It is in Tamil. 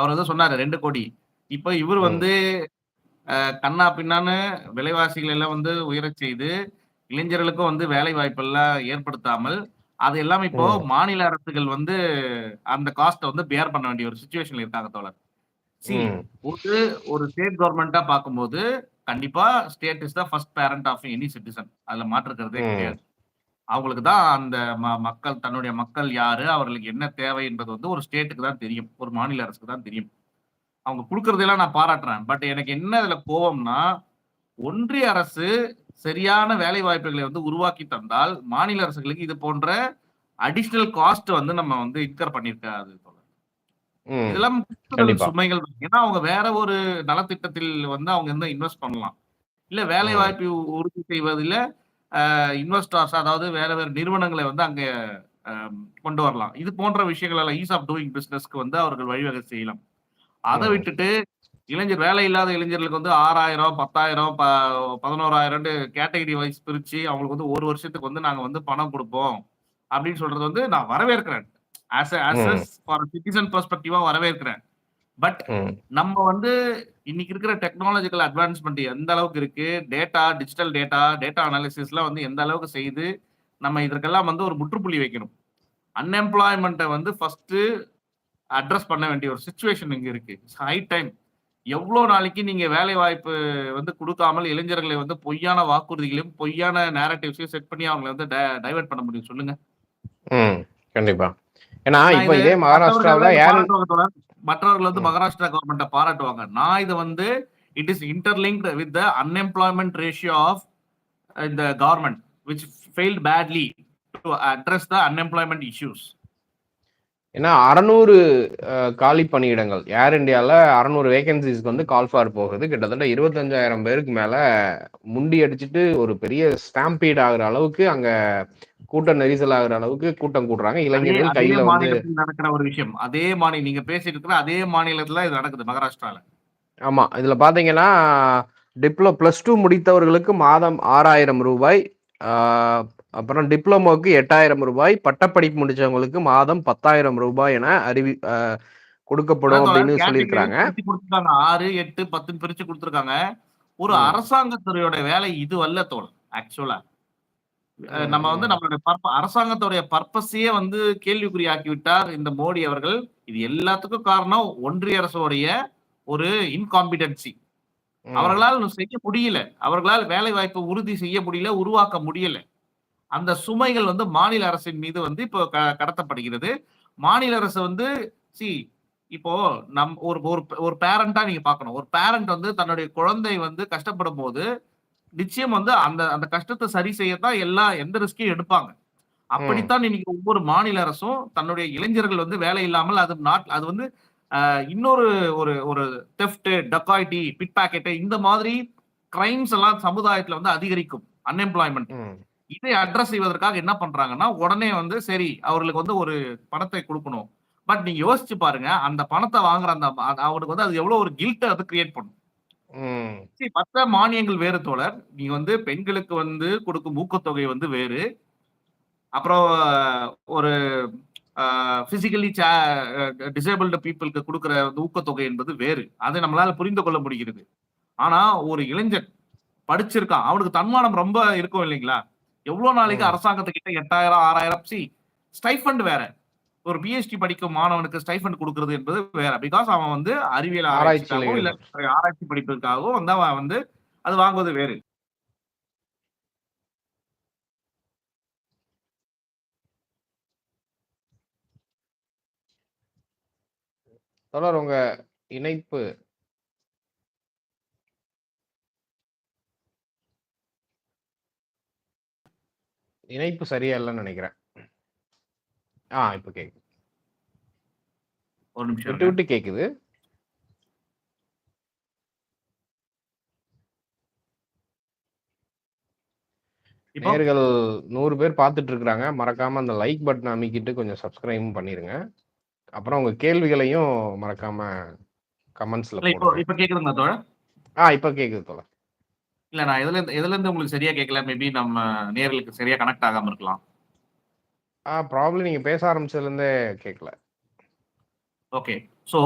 அவர் வந்து சொன்னாரு ரெண்டு கோடி இப்ப இவர். வந்து கண்ணா பின்னான்னு விலைவாசிகள் எல்லாம் வந்து உயரச் செய்து இளைஞர்களுக்கும் வந்து வேலை வாய்ப்பெல்லாம் ஏற்படுத்தாமல் அது எல்லாம் இப்போ. மாநில அரசுகள் வந்து அந்த காஸ்ட்டை வந்து பேர் பண்ண வேண்டிய ஒரு சுச்சுவேஷன்ல இருக்காங்க தோழர். ஒரு ஒரு ஸ்டேட் கவர்மெண்டா பார்க்கும்போது கண்டிப்பா state is the first parent of any citizen அதுல மாற்றுக்கிறதே. கிடையாது அவங்களுக்கு தான் அந்த ம- மக்கள் தன்னுடைய மக்கள் யாரு அவர்களுக்கு என்ன தேவை என்பது வந்து ஒரு ஸ்டேட்டுக்கு தான் தெரியும் ஒரு மாநில அரசுக்கு தான் தெரியும் அவங்க கொடுக்கறதெல்லாம் நான் பாராட்டுறேன் பட் எனக்கு என்ன இதுல கோவம்னா ஒன்றிய அரசு சரியான வேலை வாய்ப்புகளை வந்து உருவாக்கி தந்தால் மாநில அரசுகளுக்கு இது போன்ற அடிஷனல் காஸ்ட் வந்து நம்ம வந்து இன்கர் பண்ணிருக்காது ம். இதெல்லாம். சுமைகள். ஏன்னா அவங்க வேற ஒரு நலத்திட்டத்தில் வந்து அவங்க வந்து இன்வெஸ்ட் பண்ணலாம் இல்ல வேலை. வாய்ப்பு உறுதி செய்வதில் இன்வெஸ்டர்ஸ் அதாவது வேற வேற நிறுவனங்களை வந்து அங்க கொண்டு வரலாம் இது போன்ற விஷயங்கள் எல்லாம் ஈஸ் ஆஃப் டூயிங் பிசினஸ்க்கு வந்து அவர்கள் வழிவகை செய்யலாம் அதை. விட்டுட்டு இளைஞர் வேலை இல்லாத இளைஞர்களுக்கு வந்து ஆறாயிரம் பத்தாயிரம் ப பதினோராயிரம் கேட்டகரி வைஸ் பிரிச்சு அவங்களுக்கு வந்து ஒரு வருஷத்துக்கு வந்து நாங்க வந்து பணம் கொடுப்போம் அப்படின்னு சொல்றது வந்து நான் வரவேற்கிறேன் ஆஸ் ஆஸ் ம். ஃபார் சிட்டிசன் பெர்ஸ்பெக்டிவா வரவேற்கிறேன் பட். நம்ம வந்து இன்னைக்கு இருக்கிற டெக்னாலஜிக்கல் அட்வான்ஸ்மெண்ட் எந்த அளவுக்கு இருக்கு? டேட்டா டிஜிட்டல் டேட்டா டேட்டா அனாலிசிஸ்லாம் வந்து எந்த அளவுக்கு செய்து நம்ம இதற்கெல்லாம் வந்து ஒரு முற்றுப்புள்ளி வைக்கணும். அன்எம்ப்ளாய்மெண்ட்டை வந்து ஃபர்ஸ்ட் அட்ரஸ் பண்ண வேண்டிய ஒரு சுச்சுவேஷன் இங்க இருக்கு. ஹை டைம் எவ்வளோ நாளைக்கு நீங்க வேலை வாய்ப்பு வந்து கொடுக்காமல் இளைஞர்களை வந்து பொய்யான வாக்குறுதிகளையும் பொய்யான நேரட்டிவ்ஸையும் செட் பண்ணி அவங்களை வந்து டைவர்ட் பண்ண முடியும். சொல்லுங்க. ம். கண்டிப்பா. ஏன்னா இப்ப இது இதே மகாராஷ்டிராவுல மற்றவர்கள் வந்து. மகாராஷ்டிரா கவர்மெண்ட்டை பாராட்டுவாங்க. நான் இதை வந்து it is interlinked with the unemployment ratio of இந்த government which failed badly to address the unemployment issues ஏன்னா அறநூறு காலி பணியிடங்கள். ஏர் இந்தியால அறநூறு வேகன்சிஸ்க்கு வந்து கால் ஃபார் போகுது. கிட்டத்தட்ட இருபத்தஞ்சாயிரம் பேருக்கு மேல முண்டி அடிச்சுட்டு ஒரு பெரிய ஸ்டாம்பீட் ஆகுற அளவுக்கு அங்க கூட்டம் நெரிசல் ஆகுற அளவுக்கு கூட்டம் கூடுறாங்க. இளைஞர்கள் கையில வந்து நடக்கிற ஒரு விஷயம். அதே மாநில நீங்க பேசிட்டு இருக்கிற அதே மாநிலத்துல இது நடக்குது மகாராஷ்டிரால. ஆமா இதுல பாத்தீங்கன்னா டிப்ளோ பிளஸ் டூ முடித்தவர்களுக்கு மாதம் ஆறாயிரம் ரூபாய் அப்புறம் டிப்ளமோக்கு எட்டாயிரம் ரூபாய் பட்டப்படிப்பு முடிச்சவங்களுக்கு மாதம் பத்தாயிரம் ரூபாய் என அறிவி கொடுக்கப்படும் அப்படின்னு கொடுத்துருக்காங்க ஆறு எட்டு பத்துன்னு பிரிச்சு கொடுத்துருக்காங்க. ஒரு ம். அரசாங்கத்துறையோட வேலை இது அல்ல தோல் ஆக்சுவலா நம்ம வந்து. நம்மளுடைய பர்ப அரசாங்கத்துடைய பர்பஸையே வந்து கேள்விக்குறியாக்கி விட்டார் இந்த மோடி அவர்கள். இது எல்லாத்துக்கும் காரணம் ஒன்றிய அரசுடைய ஒரு இன்காம்பிடன்சி. அவர்களால் செய்ய முடியல. அவர்களால் வேலை வாய்ப்பு உறுதி செய்ய முடியல உருவாக்க முடியல. அந்த சுமைகள் வந்து மாநில அரசின் மீது வந்து இப்போ க- கடத்தப்படுகிறது. மாநில அரசு வந்து சி இப்போ நம் ஒரு ஒரு பேரண்டா நீங்க பார்க்கணும். ஒரு பேரண்ட் வந்து தன்னுடைய குழந்தை வந்து கஷ்டப்படும் போது நிச்சயம் வந்து அந்த அந்த கஷ்டத்தை சரி செய்யத்தான் எல்லா எந்த ரிஸ்கையும் எடுப்பாங்க. அப்படித்தான் இன்னைக்கு ஒவ்வொரு மாநில அரசும் தன்னுடைய இளைஞர்கள் வந்து வேலை இல்லாமல் அது நாட் அது வந்து இன்னொரு ஒரு ஒரு தெஃப்ட் டக்காய்டி பிட் பாக்கெட் இந்த மாதிரி கிரைம்ஸ் எல்லாம் சமுதாயத்துல வந்து அதிகரிக்கும் அன்எம்ப்ளாய்மெண்ட். இதை அட்ரஸ் செய்வதற்காக என்ன பண்றாங்கன்னா உடனே வந்து சரி அவர்களுக்கு வந்து ஒரு பணத்தை கொடுக்கணும். பட் நீங்க யோசிச்சு பாருங்க அந்த பணத்தை வாங்குற அந்த அவனுக்கு வந்து அது எவ்வளவு ஒரு கில்ட்டை அது கிரியேட் பண்ணும். ம். சரி, மற்ற மானியங்கள் வேறு தோழர். நீங்க வந்து பெண்களுக்கு வந்து கொடுக்கும் ஊக்கத்தொகை வந்து வேறு. அப்புறம் ஒரு பிசிக்கலி டிசேபிள்டு பீப்புளுக்கு கொடுக்குற ஊக்கத்தொகை என்பது வேறு. அதை நம்மளால புரிந்து கொள்ள முடிகிறது. ஆனா ஒரு இளைஞன் படிச்சிருக்கான். அவனுக்கு தன்மானம் ரொம்ப இருக்கும் இல்லைங்களா? எவ்வளவு நாளைக்கு ம். அரசாங்கத்துக்கிட்ட எட்டாயிரம் ஆறாயிரம் சி ஸ்டைஃபண்ட் வேற. ஒரு பிஎஸ்டி படிக்கும் மாணவனுக்கு ஸ்டைஃபண்ட் கொடுக்கிறது என்பது வேற. பிகாஸ் அவன் வந்து அறிவியல் ஆராய்ச்சியில ஆராய்ச்சிக்காகவோ இல்ல ஆராய்ச்சி படிப்பதற்காகவோ வந்து அவன் வந்து அது வாங்குவது வேறு. தொடர் உங்க இணைப்பு. இணைப்பு சரியா இல்லைன்னு நினைக்கிறேன். ஆ இப்ப கேக்குது. ஒரு நிமிஷம் விட்டு. விட்டு கேக்குது. நேர்கள் நூறு பேர் பார்த்துட்டு இருக்காங்க மறக்காம அந்த லைக் பட்டன் அமைக்கிட்டு கொஞ்சம் சப்ஸ்கிரைபும் பண்ணிருங்க. அப்புறம் உங்க கேள்விகளையும் மறக்காம கமெண்ட்ஸ்ல இப்போ கேக்குதுங்களா தோழர்? ஆ இப்ப கேக்குது தோழர். இல்ல நான் எதுல இருந்து எதுல இருந்து உங்களுக்கு சரியா கேட்கல மேபி நம்ம நேர்களுக்கு சரியா கனெக்ட் ஆகாம இருக்கலாம். ஆ ப்ராப்ளம் நீங்க பேச ஆரம்பிச்சதுல இருந்தே கேட்கல ஓகே சோ